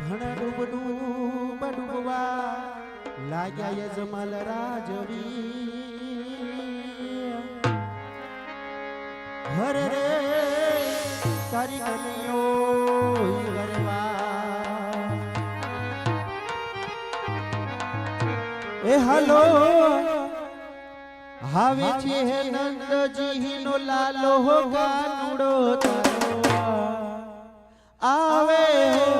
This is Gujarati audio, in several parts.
ભણ ડૂબડું બડુબવા ડૂબવા લાગ્યા યજમાલ રાજવી હર રે તારી કનૈયો હરવા એ હલો હાવે છે નંદજી નો લાલો તારો આવે હો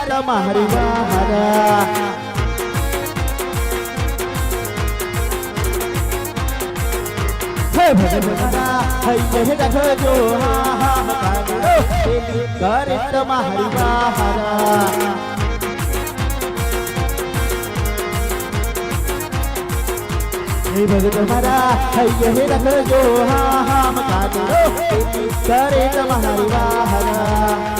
કર તમારી વાહરા હે ભગવાના, હૈયે હે ભગત મારા હૈયે હે રખજો હા હા પેલી કરે તમારી બહારા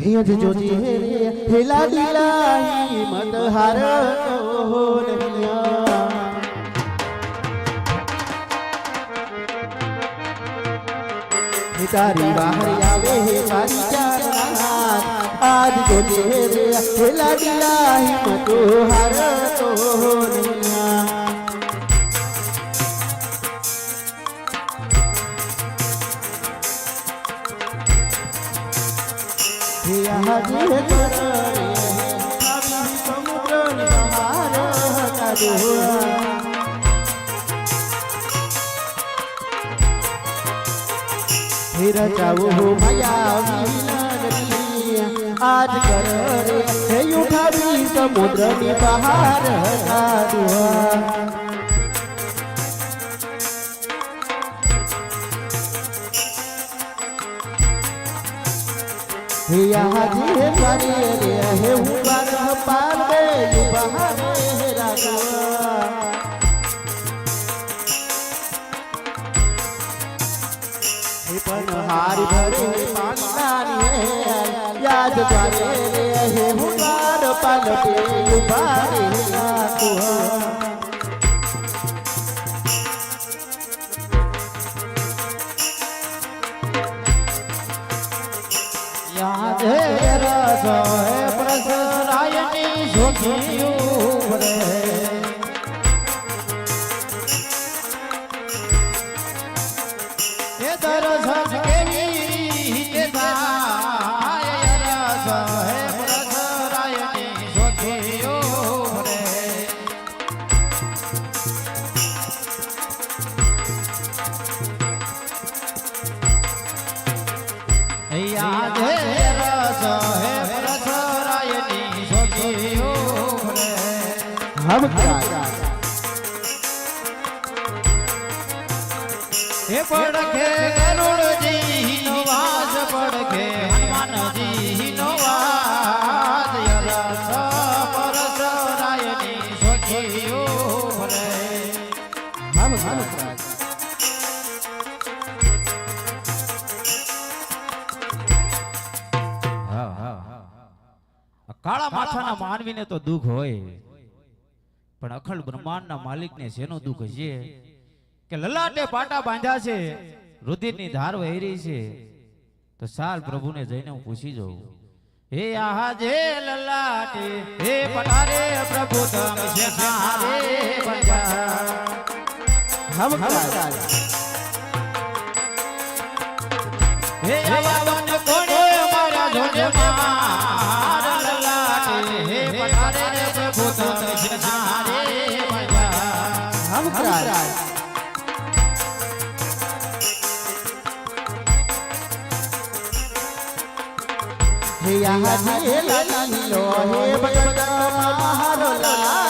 હે જ જોજી હે રે હેલા દિલાહી મત હાર તો નહિયા હે તારી બહાર આવે હે મારી જાન આજ જોજે રે હેલા દિલાહી મત હાર તો નહિયા હે હાજી હે કર રે આવી સમુદ્ર બહાર હતા હે પાર દે રાગવા હે હે યાદ તારે રે હે યુબા રે હે પડખે ગરુડજી નો વાસ પડખે હનુમાનજી નો વાસ યરસ રાયની સખીઓ રે નામ હમ કાળા માથાના માનવીને તો દુઃખ હોય. પણ અખંડ બ્રહ્માંડના માલિકને શેનું દુઃખ છે? કે લલાટે પાટા બાંધ્યા છે? રુધિરની ધાર વહેરી છે? તો સાલ પ્રભુને જઈને હું પૂછી જોઉં. હે આહા જે લલાટે હે પટારે પ્રભુ તમ છે સારે બંધા હમ હમ હે આવાવન કોણે મારા જોજે માર લલાટે? હે પટારે પ્રભુ તમ યા હે લાલી લો હે બગડા મહારો લાગ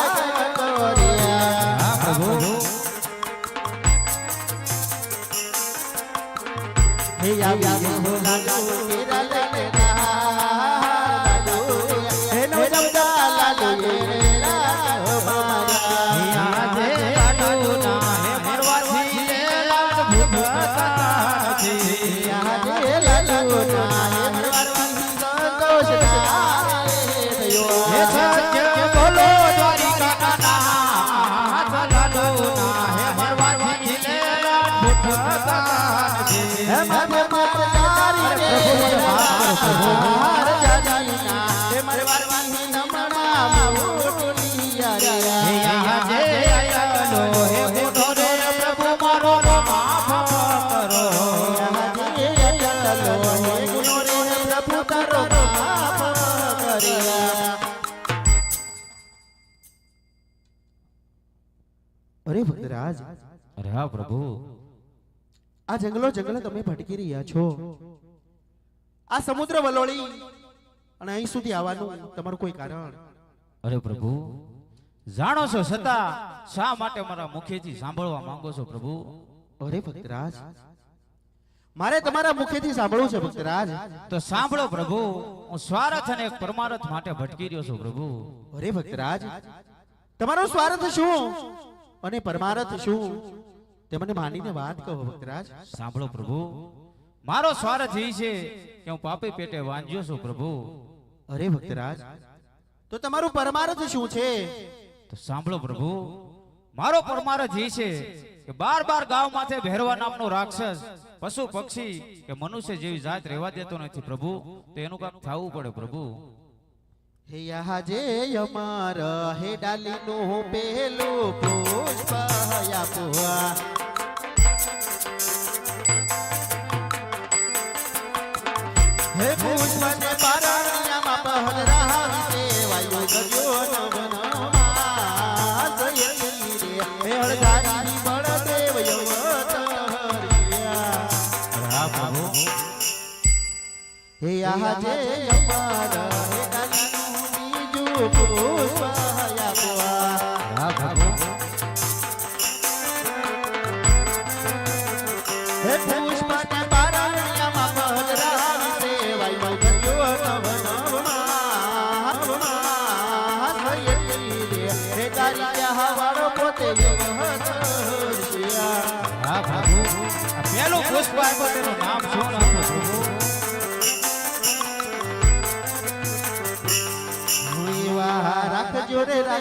અરે ભક્તરાજ અરે હા પ્રભુ. આ જંગલો જંગલો તમે ભટકી રહ્યા છો. આ સમુદ્ર વલોળી અને અહીં સુધી આવવાનું તમારું કોઈ કારણ. અરે પ્રભુ જાણો છો છતાં શા માટે મારા મુખેથી સાંભળવા માંગો છો પ્રભુ? અરે ભક્તરાજ મારે તમારા મુખેથી સાંભળવું છે ભક્તરાજ. તો સાંભળો પ્રભુ હું સ્વાર્થ અને પરમાર્થ માટે ભટકી રહ્યો છું પ્રભુ. અરે ભક્તરાજ તમારો સ્વાર્થ શું? અને પરમાર્થ શું? તે મને માનીને વાત કહો ભક્તરાજ. સાંભળો પ્રભુ મારો સ્વાર્થ એ છે કે હું પાપી પેટે વાંજ્યો છું પ્રભુ. અરે ભક્તરાજ તો તમારું પરમારથ શું છે? તો સાંભળો પ્રભુ મારો પરમાર્થ એ છે કે બાર બાર ગામ માથે ભેરવા નામનો રાક્ષસ પશુ પક્ષી કે મનુષ્ય જેવી જાત રહેવા દેતો નથી પ્રભુ, તો એનું કામ થવું પડે પ્રભુ. હે યહા જે અમાર હે ડાલીનું પેલું પુષ્પ હે પુષ્પ ને પારણ્યમાં પહલરા સેવાયો ગયો નવનમાં હે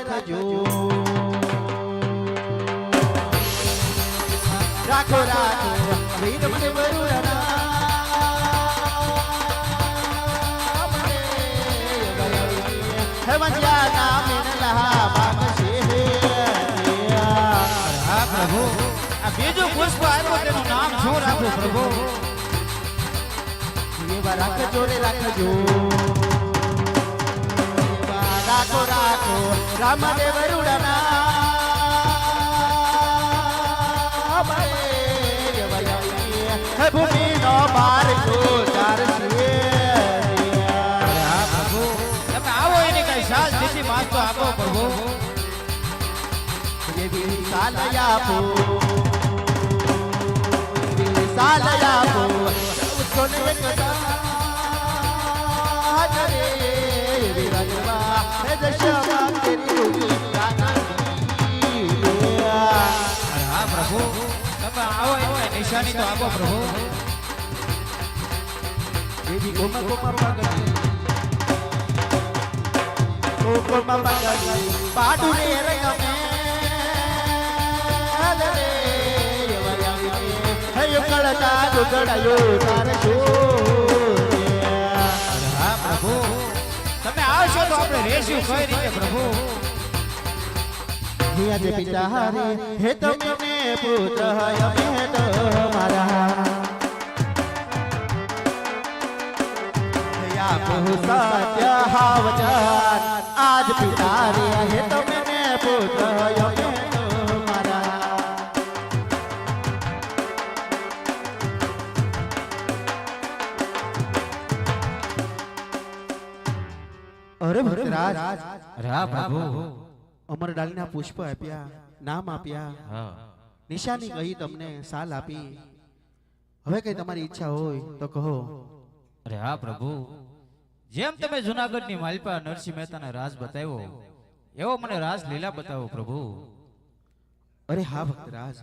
રાખજો રાખો રાખો વીર મને હે વંજ્યા નામ લહા બાગશે હા પ્રભુ આ બીજું પુષ્પ તેનું નામ શું રાખો પ્રભુ? એવા રાખજો રે રાખજો. રાખો રાખો. રામદેવ રૂડાના હે ભૂમિ નો બાર કો ચાર હા પ્રભુ તમે આવો એની કઈ સાલ સ્થિતિ માગતો આપો પ્રભુ સાલયાપો સાલયાપો સોને કદા રે વિરજવા હે દશમા આવો એની નિશાની તો આપો પ્રભુ. દેવી ગોમા ગોમા પગલી ગોમા પગલી પાડુ રે રમે રે હે કળતા દુગડાયો તારે છો હા પ્રભુ. તમે આવશો તો આપણે રેશું. કઈ રીતે પ્રભુ? હિયા જે પિતા હારે હે તમે પુત્ર હય તો મારા. સત્ય હાવચન આજ પિતા રે હે તમે મે પુત્ર હય તો મારા. અરે ભક્તરાજ. રા પ્રભુ. અમર ડાલીના પુષ્પ આપ્યા નામ આપ્યા. હા. નિશાની કહી તમને સાલ આપી. હવે કઈ તમારી ઈચ્છા હોય તો કહો. અરે હા પ્રભુ. જેમ તમે જુનાગઢની માલપા નરસિંહ મહેતાને રાજ બતાવ્યો. એવો મને રાસ લીલા બતાવો પ્રભુ. અરે હા ભક્તરાજ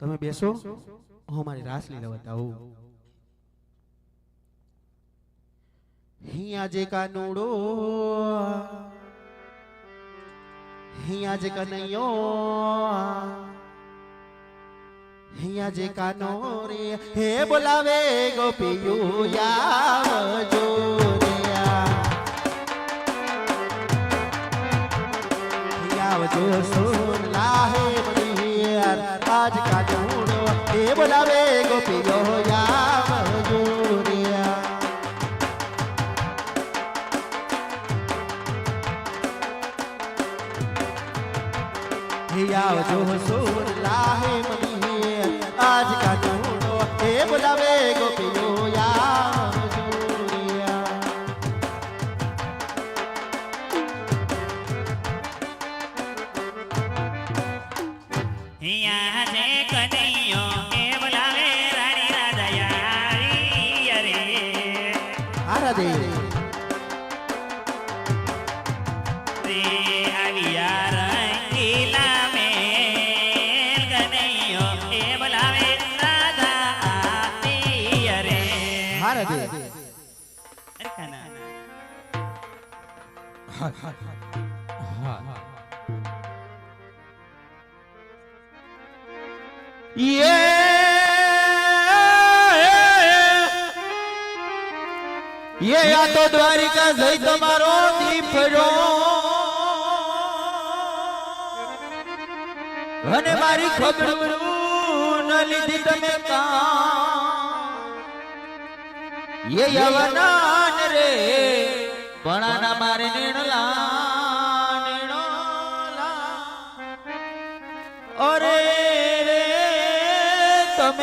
તમે બેસો. હું મારી રાસલીલા બતાવું. હિયા જે કાનુડો હિયા જે કનૈયો હિયા જે કાનો રે હે બોલાવે ગોપીયું યાવજો રે આવજો સોન લાહે મનિયર આજ કાજુડો હે બોલાવે ગોપીઓ આવજો હે આવજો યે આ તો દ્વારિકા જઈ તમારો દીપરો અને મારી ખબર ન લીધી તમે કા યે યવનાન રે ભણાના મારે નીણોલા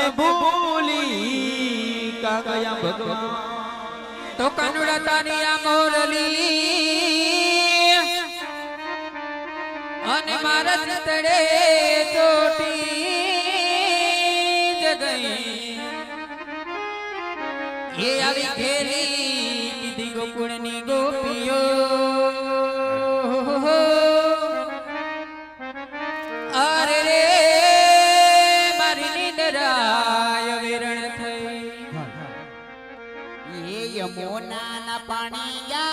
તમે ભૂલી કાગયા ભગવાન. તો કાનુડા તાની આ મોરલી અને મારા તડે ચોટી જગઈ એ આવી ઘેરી કીધી ગોકુળની ગોપીઓ. યમુનાના પાણી